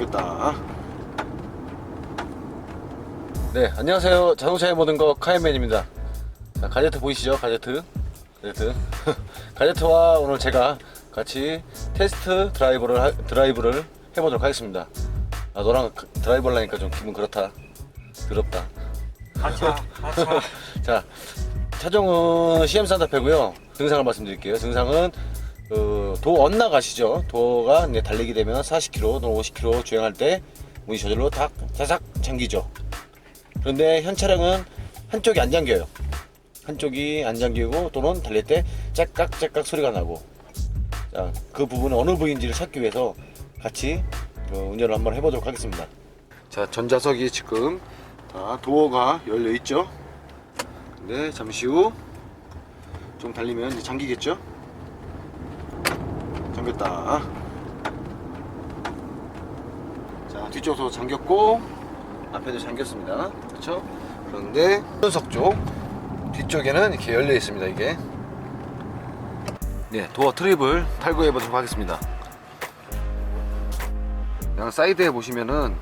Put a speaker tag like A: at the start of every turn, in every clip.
A: 잠겼다. 네, 안녕하세요. 자동차의 모든 것 카이맨입니다. 자, 가제트 보이시죠? 가제트. 가제트. 가제트와 오늘 제가 같이 테스트 드라이브를 하- 드라이브를 해보도록 하겠습니다. 아, 너랑 그- 드라이브를 하니까 좀 기분 그렇다. 더럽다.
B: 가차 가차
A: 자, 차종은 CM 산타페고요. 증상을 말씀드릴게요. 증상은 어, 도 엇나가시죠. 도가 이제 달리게 되면 40km, 또는 50km 주행할 때 문이 저절로 탁 사삭 잠기죠. 그런데 현 차량은 한쪽이 안 잠겨요. 한쪽이 안 잠기고 또는 달릴 때 짝깍짝깍 소리가 나고 자, 그 부분은 어느 부위인지를 찾기 위해서 같이 어, 운전을 한번 해보도록 하겠습니다. 자, 전자석이 지금 다 도어가 열려 있죠. 근데 잠시 후 좀 달리면 잠기겠죠? 잠겼다. 자, 뒤쪽도 잠겼고 앞에도 잠겼습니다. 그렇죠? 그런데 운석 쪽 뒤쪽에는 이렇게 열려 있습니다. 이게. 네, 도어 트립을 탈거해 보도록 하겠습니다. 양 사이드에 보시면은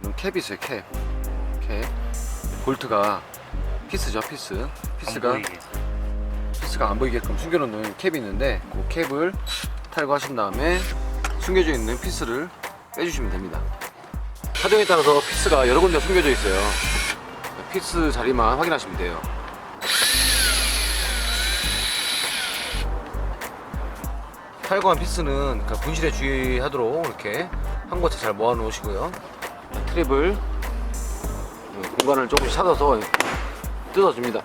A: 이런 캡이 있어요. 캡. 캡. 볼트가 피스죠, 피스. 피스가 피스가 안 보이게끔 숨겨놓는 캡이 있는데 그 캡을 탈거하신 다음에 숨겨져 있는 피스를 빼주시면 됩니다. 차종에 따라서 피스가 여러 군데 숨겨져 있어요. 피스 자리만 확인하시면 돼요. 탈거한 피스는 그러니까 분실에 주의하도록 이렇게 한 곳에 잘 모아 놓으시고요. 트립을 공간을 조금씩 찾아서 뜯어줍니다.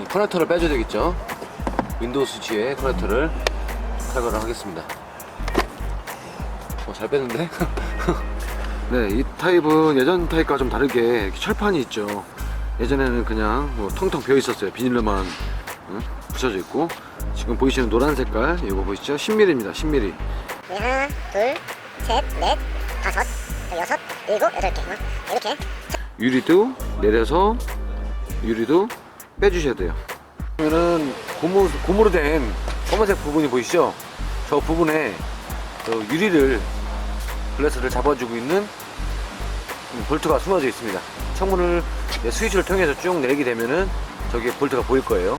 A: 이 커넥터를 빼줘야 되겠죠. 윈도우 스위치에 커넥터를 탈거를 하겠습니다. 어, 잘 빼는데? 네, 이 타입은 예전 타입과 좀 다르게 철판이 있죠. 예전에는 그냥 뭐 텅텅 비어 있었어요. 비닐로만 응? 붙여져 있고 지금 보이시는 노란 색깔 이거 보이시죠? 10mm입니다. 10mm.
C: 하나, 둘, 셋, 넷, 다섯, 여섯, 일곱, 여덟 개. 어? 이렇게.
A: 유리도 내려서 유리도 빼주셔야 돼요. 그러면은 고무, 고무로 된 검은색 부분이 보이시죠? 저 부분에 저 유리를 글래스를 잡아주고 있는 음, 볼트가 숨어져 있습니다. 창문을 스위치를 통해서 쭉 내리게 되면은 저기에 볼트가 보일 거예요.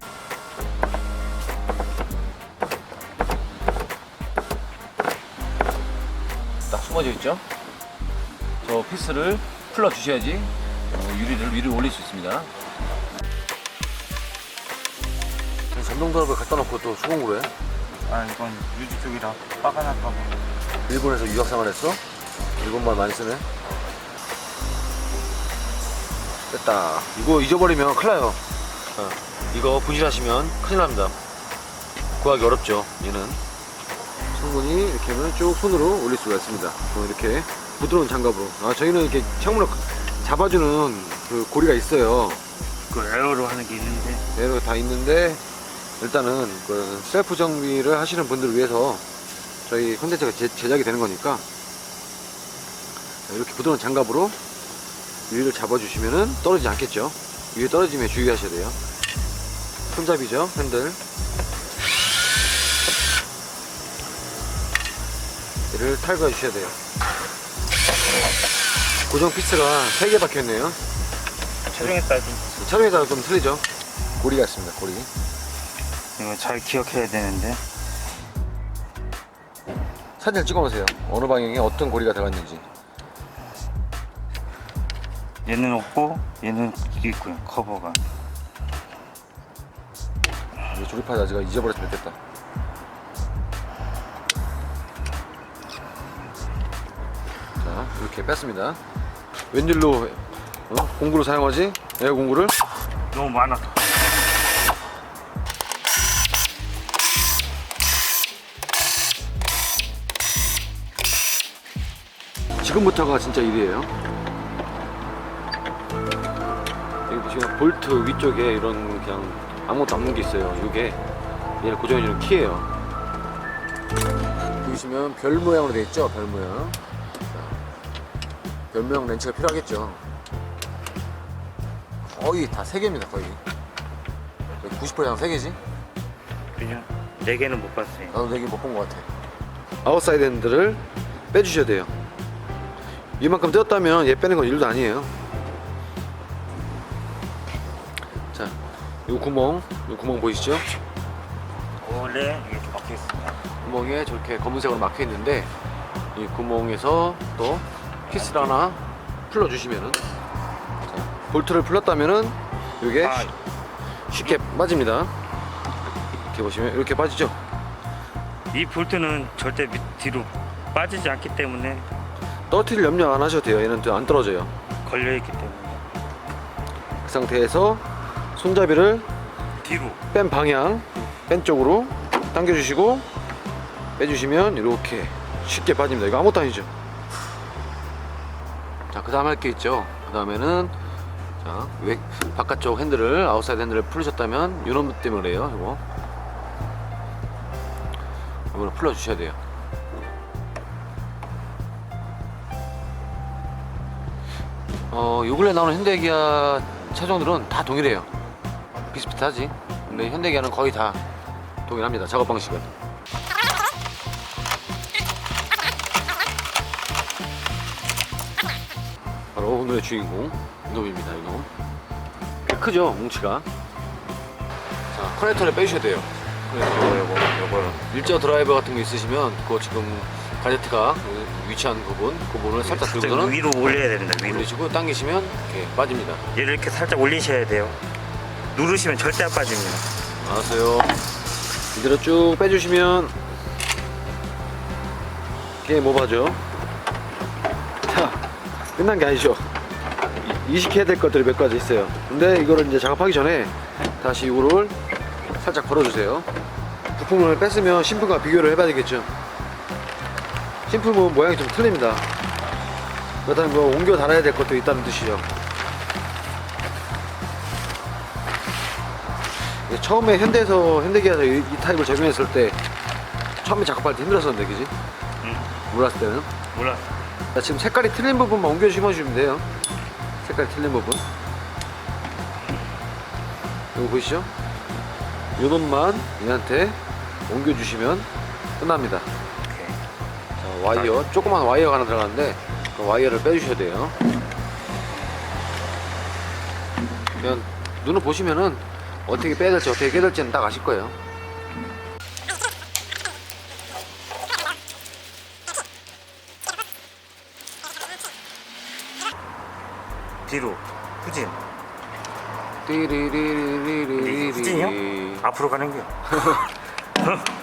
A: 딱 숨어져 있죠? 저 피스를 풀러 주셔야지 어, 유리를 위로 올릴 수 있습니다. 전동 드랍을 갖다 놓고 또 수공으로 해?
B: 아 이건 유지 쪽이라 빠가 날까봐
A: 일본에서 유학 생활 했어? 일본말 많이 쓰네. 됐다. 이거 잊어버리면 큰일 나요. 어, 이거 분실하시면 큰일 납니다. 구하기 어렵죠, 얘는. 충분히 이렇게 하면 쭉 손으로 올릴 수가 있습니다. 어, 이렇게 부드러운 장갑으로. 아, 저희는 이렇게 창문을 잡아주는 그 고리가 있어요.
B: 그 에어로 하는 게 있는데
A: 이런 다 있는데 일단은 그 셀프 정비를 하시는 분들을 위해서 저희 콘텐츠가 제, 제작이 되는 거니까 이렇게 부드러운 장갑으로 유리를 잡아주시면은 떨어지지 않겠죠. 위에 떨어지면 주의하셔야 돼요. 손잡이죠, 핸들. 얘를 탈거해 주셔야 돼요. 고정 피스가 3개 박혀있네요.
B: 체중에 따라 좀
A: 차종에 따라 좀 틀리죠. 고리가 있습니다, 고리.
B: 이거 잘 기억해야 되는데
A: 사진을 찍어보세요. 어느 방향에 어떤 고리가 들어갔는지.
B: 얘는 없고 얘는 있고요 커버가
A: 이거 조립하다 제가 잊어버렸으면 좋겠다. 자, 이렇게 뺐습니다. 웬일로 어? 공구를 사용하지? 에어 공구를?
B: 너무 많아
A: 지금부터가 진짜 일이에요. 여기 보시면 볼트 위쪽에 이런 그냥 아무것도 없는 게 있어요. 이게 얘를 고정해주는 키예요. 보시면 별 모양으로 되어 있죠. 별 모양. 자, 별 모양 렌치가 필요하겠죠. 거의 다세 개입니다. 거의. 90% 이상 세 개지?
B: 그냥 네 개는 못 봤어요
A: 나도 네개못 본 것 같아. 아웃사이드 핸들을 빼주셔야 돼요. 이만큼 뜯었다면 얘 빼는 건 일도 아니에요. 자, 이 구멍, 이 구멍 보이시죠?
B: 원래 이렇게 막혀 있습니다.
A: 구멍에 저렇게 검은색으로 막혀 있는데 이 구멍에서 또 피스를 하나 풀어주시면은 자, 볼트를 풀었다면은 이게
B: 아,
A: 쉽게 빠집니다. 이렇게 보시면 이렇게 빠지죠.
B: 이 볼트는 절대 밑 뒤로 빠지지 않기 때문에
A: 떨어뜨릴 염려 안 하셔도 돼요. 얘는 또 안 떨어져요.
B: 걸려 있기 때문에
A: 그 상태에서 손잡이를
B: 뒤로
A: 뺀 방향, 뺀 쪽으로 당겨주시고 빼주시면 이렇게 쉽게 빠집니다. 이거 아무것도 아니죠. 자, 그 다음 할 게 있죠. 그 다음에는 자, 외, 바깥쪽 핸들을 아웃사이드 핸들을 풀으셨다면 이놈 때문에 그래요. 이거 이거는 풀어주셔야 돼요. 어, 요 근래 나오는 현대기아 차종들은 다 동일해요. 비슷비슷하지. 근데 현대기아는 거의 다 동일합니다. 작업 방식은. 바로 오늘의 주인공 이놈입니다. 이놈. 꽤 크죠, 뭉치가. 자, 커넥터를 빼주셔야 돼요. 커넥터 요거, 요거 일자 드라이버 같은 거 있으시면 그거 지금 가제트가 위치한 부분, 그 부분을 살짝
B: 살짝
A: 들고서는
B: 위로 올려야 됩니다. 위로
A: 올리시고 당기시면 이렇게 빠집니다.
B: 얘를 이렇게 살짝 올리셔야 돼요. 누르시면 절대 안 빠집니다.
A: 알았어요. 이대로 쭉 빼주시면 게임 오버죠. 자, 끝난 게 아니죠. 이- 이식해야 될 것들이 몇 가지 있어요. 근데 이거를 이제 작업하기 전에 다시 이거를 살짝 걸어주세요. 부품을 뺐으면 신품과 비교를 해봐야 되겠죠. 신품은 모양이 좀 틀립니다. 그렇다면 뭐 옮겨 달아야 될 것도 있다는 뜻이죠. 예, 처음에 현대에서 현대기아에서 이, 이 타입을 적용했을 때 처음에 작업할 때 힘들었었는데 그지?
B: 응.
A: 몰랐을 때는
B: 몰라.
A: 자, 지금 색깔이 틀린 부분만 옮겨 심어주시면 돼요 색깔이 틀린 부분 이거 보이시죠? 요 놈만 얘한테 옮겨주시면 끝납니다 와이어 조그만 와이어가 하나 들어가는데 그 와이어를 빼주셔야 돼요 그냥 눈을 보시면은 어떻게 빼야 될지 어떻게 깨야 될지는 딱 아실 거예요
B: 뒤로 후진.
A: 띠리리리리리리
B: 후진이요? 앞으로 가는 게.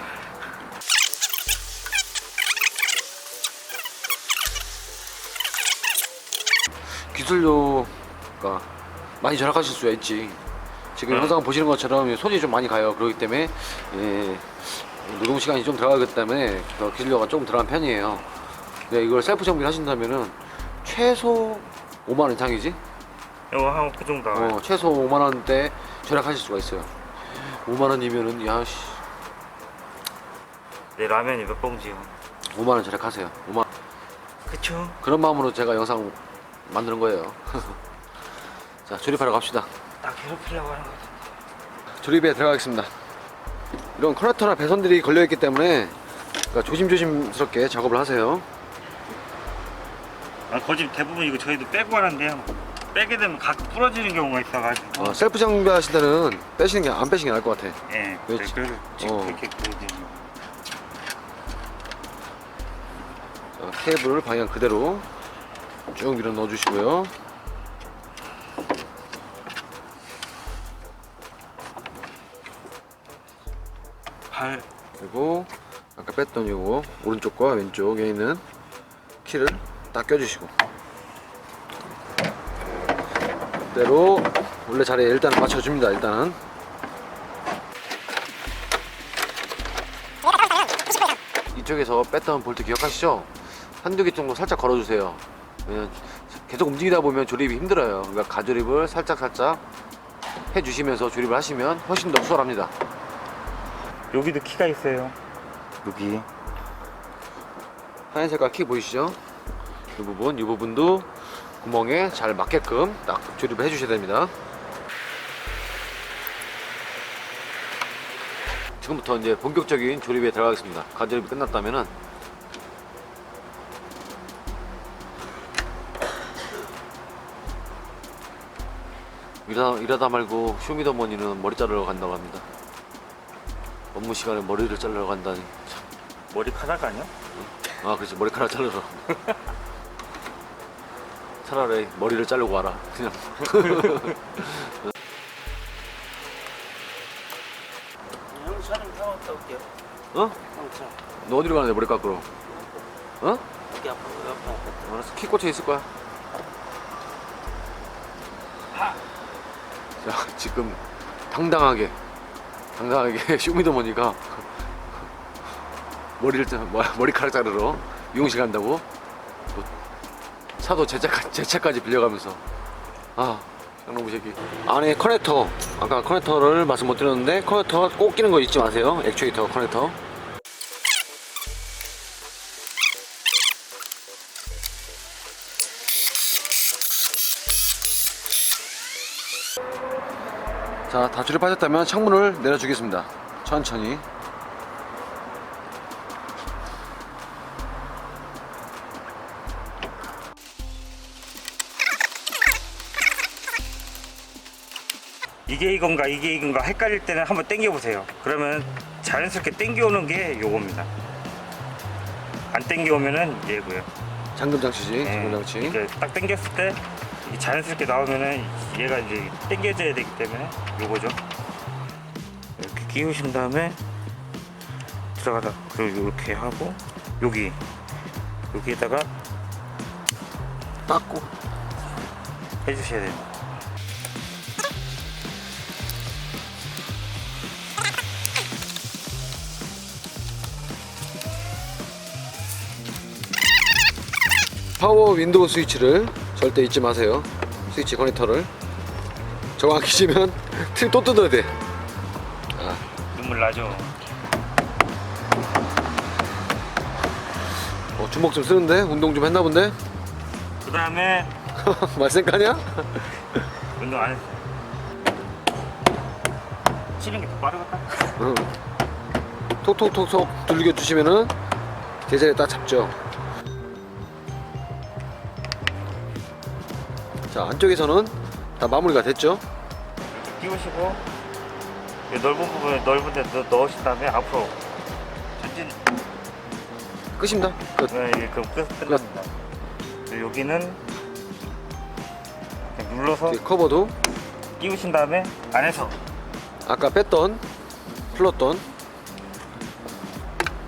A: 기술료가 많이 절약하실 수가 있지. 지금
B: 응.
A: 영상 보시는 것처럼 손이 좀 많이 가요. 그렇기 때문에 예, 노동 시간이 좀 들어가기 때문에 더 기술료가 조금 들어간 편이에요. 근데 이걸 셀프 정비를 하신다면은 최소 5만 원 이상이지?
B: 이거 한그 정도.
A: 어, 최소 5만 원대 절약하실 수가 있어요. 5만 원이면은 야 씨
B: 내 라면이 몇 봉지요?
A: 5만 원 절약하세요. 5만 원.
B: 그쵸?
A: 그런 마음으로 제가 영상 만드는 거예요. 자 조립하러 갑시다.
B: 나 괴롭히려고 하는 거.
A: 조립에 들어가겠습니다. 이런 커넥터나 배선들이 걸려 있기 때문에 그러니까 조심조심스럽게 작업을 하세요.
B: 아, 거짓 대부분 이거 저희도 빼고 하는데요. 빼게 되면 각 부러지는 경우가 있어가지고.
A: 어, 셀프 장비하실 때는 빼시는 게 안 빼시는 게 나을 것 같아.
B: 예.
A: 그렇지.
B: 그래서 지금
A: 어.
B: 이렇게 보여드리는
A: 자, 케이블을 방향 그대로 쭉 밀어 넣어주시고요.
B: 발
A: 그리고 아까 뺐던 요거 오른쪽과 왼쪽에 있는 키를 딱 껴주시고 그대로 원래 자리에 일단 맞춰줍니다 일단은 이쪽에서 뺐던 볼트 기억하시죠? 한두 개 정도 살짝 걸어주세요 왜냐면 계속 움직이다 보면 조립이 힘들어요 그러니까 가조립을 살짝 살짝 해주시면서 조립을 하시면 훨씬 더 수월합니다
B: 여기도 키가 있어요. 여기.
A: 하얀 색깔 키 보이시죠? 이 부분, 이 부분도 구멍에 잘 맞게끔 딱 조립을 해주셔야 됩니다. 지금부터 이제 본격적인 조립에 들어가겠습니다. 가조립이 끝났다면은 일하다, 일하다 말고 쇼미더머니는 머리 자르러 간다고 합니다. 업무 시간에 머리를 자르러 간다니.
B: 머리카락 아니야?
A: 아, 그렇지. 머리카락 자르러. 차라리 머리를 자르고 와라. 그냥.
D: 형 촬영 타고 갔다 올게요.
A: 어?
D: 형 차.
A: 너 어디로 가는데 머리 깎으러? 어?
D: 여기 앞으로 여기 앞으로.
A: 알았어. 키 꽂혀 있을 거야. 자, 지금 당당하게, 당당하게 쇼미더머니가 머리를 머리카락 자르러 미용실 간다고? 또 차도 제, 차, 제 차까지 빌려가면서. 아 장롱부 새끼. 안에 커넥터. 아까 커넥터를 말씀 못 드렸는데 커넥터 꼭 끼는 거 잊지 마세요. 액추에이터 커넥터 자, 다줄이 빠졌다면 창문을 내려주겠습니다. 천천히.
B: 이게 이건가 이게 이건가 헷갈릴 때는 한번 당겨 보세요. 그러면 자연스럽게 당겨오는 게 요겁니다. 안 당겨오면은 얘고요.
A: 잠금 장치지,
B: 네,
A: 잠금 장치.
B: 이렇게 딱 당겼을 때 이게 자연스럽게 나오면은 얘가 이제 당겨져야 되기 때문에 요거죠. 이렇게 끼우신 다음에 들어가다 그리고 이렇게 하고 여기 여기에다가
A: 닦고.
B: 해주셔야 됩니다.
A: 파워 윈도우 스위치를 절대 잊지 마세요. 스위치 커넥터를. 저거 안 끼시면 틀 또 뜯어야 돼.
B: 눈물 나죠.
A: 어, 주먹 좀 쓰는데? 운동 좀 했나 본데?
B: 그 다음에
A: 말썽까냐?
B: 운동 안 했어요. 치는 게 더 빠르겠다.
A: 응. 톡톡톡톡 두들겨 주시면은 제자리에 딱 잡죠. 자 안쪽에서는 다 마무리가 됐죠.
B: 끼우시고 이 넓은 부분에 넓은 데 넣- 넣으신 다음에 앞으로 전진
A: 끝입니다. 끝.
B: 네, 이게 그럼 끝 끝납니다. 그리고 여기는 그냥 눌러서
A: 커버도
B: 끼우신 다음에 안에서
A: 아까 뺐던 풀렀던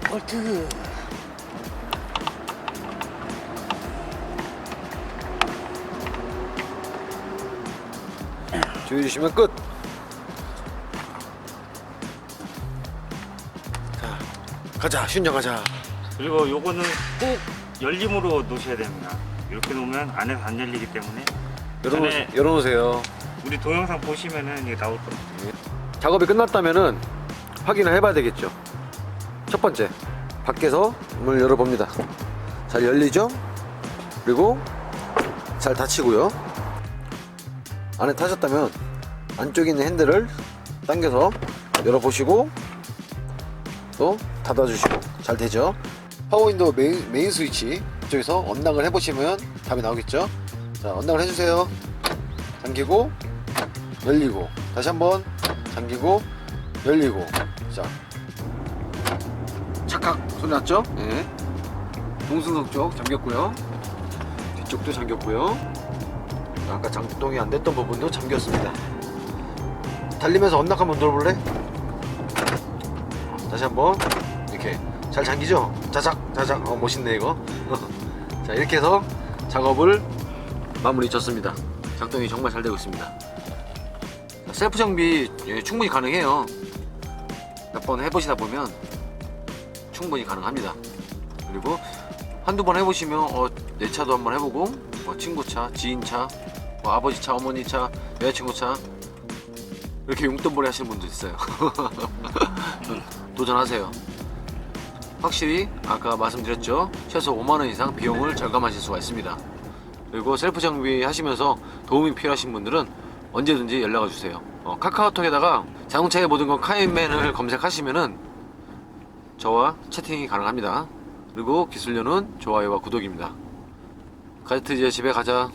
B: 볼트
A: 조여주시면 끝. 자 가자 슌정 가자.
B: 그리고 요거는 꼭 열림으로 놓으셔야 됩니다. 이렇게 놓으면 안에서 안 열리기 때문에
A: 열어놓,
B: 전에-
A: 열어놓으세요.
B: 우리 동영상 보시면은 이게 나올 겁니다.
A: 작업이 끝났다면은 확인을 해봐야 되겠죠. 첫 번째, 밖에서 문을 열어봅니다. 잘 열리죠? 그리고 잘 닫히고요. 안에 타셨다면 안쪽에 있는 핸들을 당겨서 열어보시고 또 닫아주시고 잘 되죠? 파워윈도우 메인, 메인 스위치 이쪽에서 언락을 해보시면 답이 나오겠죠? 자, 언락을 해주세요. 잠기고 열리고 다시 한번 잠기고 열리고 자 착각 소리 났죠? 네. 동승석 쪽 잠겼고요 뒤쪽도 잠겼고요 아까 작동이 안 됐던 부분도 잠겼습니다 달리면서 언락 한번 눌러볼래? 다시 한번 이렇게 잘 잠기죠? 자작 자작 어 멋있네 이거 자 이렇게 해서 작업을 마무리 졌습니다 작동이 정말 잘 되고 있습니다 자, 셀프 정비 예, 충분히 가능해요. 몇 번 해보시다 보면 충분히 가능합니다. 그리고 한두 번 해보시면 어, 내 차도 한번 해보고 뭐 친구 차, 지인 차, 뭐 아버지 차, 어머니 차, 여자친구 차 이렇게 용돈벌이 하시는 분도 있어요. 도전하세요. 확실히 아까 말씀드렸죠. 최소 5만 원 이상 비용을 절감하실 수가 있습니다. 그리고 셀프 정비 하시면서 도움이 필요하신 분들은 언제든지 연락을 주세요. 어, 카카오톡에다가 자동차의 모든 것 카인맨을 검색하시면은 저와 채팅이 가능합니다. 그리고 기술료는 좋아요와 구독입니다. 가이트 이제 집에 가자.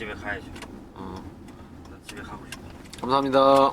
B: 네, 집에 가야죠.
A: 어,
B: 집에 가고 싶어.
A: 감사합니다.